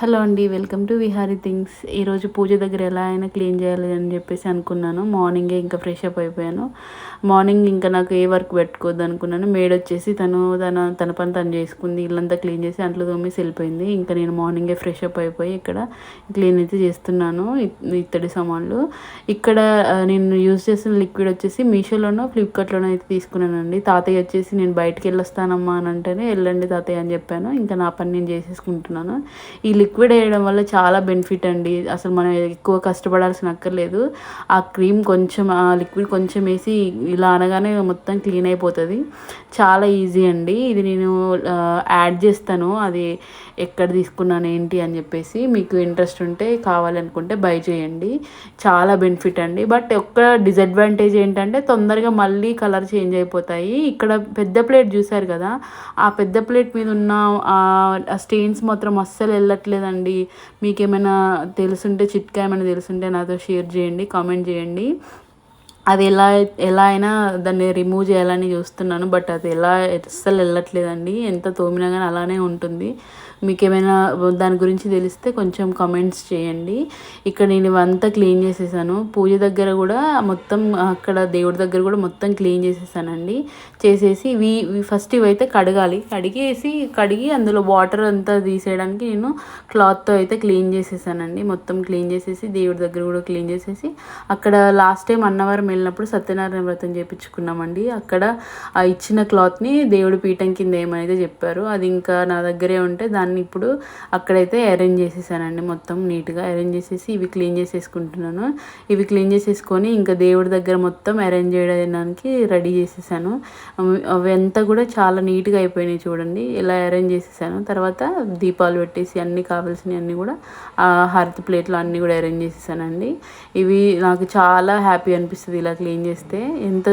Hello అండి welcome to Vihari things. ఈరోజు పూజ దగ్గర ఎలా అయినా క్లీన్ చేయాలి అని చెప్పేసి అనుకున్నాను. మార్నింగే ఇంకా ఫ్రెష్ అప్ అయిపోయాను. మార్నింగ్ ఇంకా నాకు ఏ వర్క్ పెట్టుకోవద్దు అనుకున్నాను. మేడ్ వచ్చేసి తను తన తన పని తను చేసుకుంది. ఇల్లంతా క్లీన్ చేసి అంట్లో తోమేసి వెళ్ళిపోయింది. ఇంకా నేను మార్నింగే ఫ్రెష్ అప్ అయిపోయి ఇక్కడ క్లీన్ అయితే చేస్తున్నాను. ఇత్తడి సామాన్లు. ఇక్కడ నేను యూజ్ చేసిన లిక్విడ్ వచ్చేసి మీషోలోనో ఫ్లిప్కార్ట్లోనో అయితే తీసుకున్నానండి. తాతయ్య వచ్చేసి నేను బయటికి వెళ్ళొస్తానమ్మా అని అంటేనే వెళ్ళండి తాతయ్య అని చెప్పాను. ఇంకా నా పని నేను చేసేసుకుంటున్నాను. ఈ లిక్విడ్ వేయడం వల్ల చాలా బెనిఫిట్ అండి. అసలు మనం ఎక్కువ కష్టపడాల్సిన అక్కర్లేదు. ఆ క్రీమ్ కొంచెం ఆ లిక్విడ్ కొంచెం వేసి ఇలా అనగానే మొత్తం క్లీన్ అయిపోతుంది. చాలా ఈజీ అండి. ఇది నేను యాడ్ చేస్తాను. అది ఎక్కడ తీసుకున్నాను ఏంటి అని చెప్పేసి మీకు ఇంట్రెస్ట్ ఉంటే కావాలనుకుంటే బై చేయండి. చాలా బెనిఫిట్ అండి. బట్ ఒక్క డిసడ్వాంటేజ్ ఏంటంటే తొందరగా మళ్ళీ కలర్ చేంజ్ అయిపోతాయి. ఇక్కడ పెద్ద ప్లేట్ చూసారు కదా? ఆ పెద్ద ప్లేట్ మీద ఉన్న ఆ స్టెయిన్స్ మాత్రం అస్సలు వెళ్ళట్లేదు. మీకు ఏమైనా తెలుసుంటే చిట్కా ఏమైనా తెలుసుంటే నాతో షేర్ చేయండి కామెంట్ చేయండి. అది ఎలా ఎలా అయినా దాన్ని రిమూవ్ చేయాలని చూస్తున్నాను బట్ అది ఎలా అస్సలు వెళ్ళట్లేదండి. ఎంత తోమినా కానీ అలానే ఉంటుంది. మీకు ఏమైనా దాని గురించి తెలిస్తే కొంచెం కమెంట్స్ చేయండి. ఇక్కడ నేను ఇవంతా క్లీన్ చేసేసాను. పూజ దగ్గర కూడా మొత్తం అక్కడ దేవుడి దగ్గర కూడా మొత్తం క్లీన్ చేసేసానండి. చేసేసి ఇవి ఫస్ట్ ఇవైతే కడగాలి. కడిగేసి కడిగి అందులో వాటర్ అంతా తీసేయడానికి నేను క్లాత్తో అయితే క్లీన్ చేసేసానండి. మొత్తం క్లీన్ చేసేసి దేవుడి దగ్గర కూడా క్లీన్ చేసేసి అక్కడ లాస్ట్ టైం అన్నవరం వెళ్ళినప్పుడు సత్యనారాయణ వ్రతం చేయించుకున్నామండి అక్కడ ఆ ఇచ్చిన క్లాత్ని దేవుడి పీఠం కింద ఏమైతే చెప్పారు అది ఇంకా నా దగ్గరే ఉంటే దాన్ని ఇప్పుడు అక్కడైతే అరేంజ్ చేసేసానండి. మొత్తం నీట్గా అరేంజ్ చేసేసి ఇవి క్లీన్ చేసేసుకుంటున్నాను. ఇవి క్లీన్ చేసేసుకొని ఇంకా దేవుడి దగ్గర మొత్తం అరేంజ్ చేయడానికి రెడీ చేసేసాను. అవి అంతా కూడా చాలా నీట్గా అయిపోయినాయి చూడండి. ఇలా అరేంజ్ చేసేసాను. తర్వాత దీపాలు పెట్టేసి అన్నీ కావాల్సినవి అన్నీ కూడా హారతి ప్లేట్లు అన్నీ కూడా అరేంజ్ చేసేసానండి. ఇవి నాకు చాలా హ్యాపీ అనిపిస్తుంది. ఇలా క్లీన్ చేస్తే ఎంత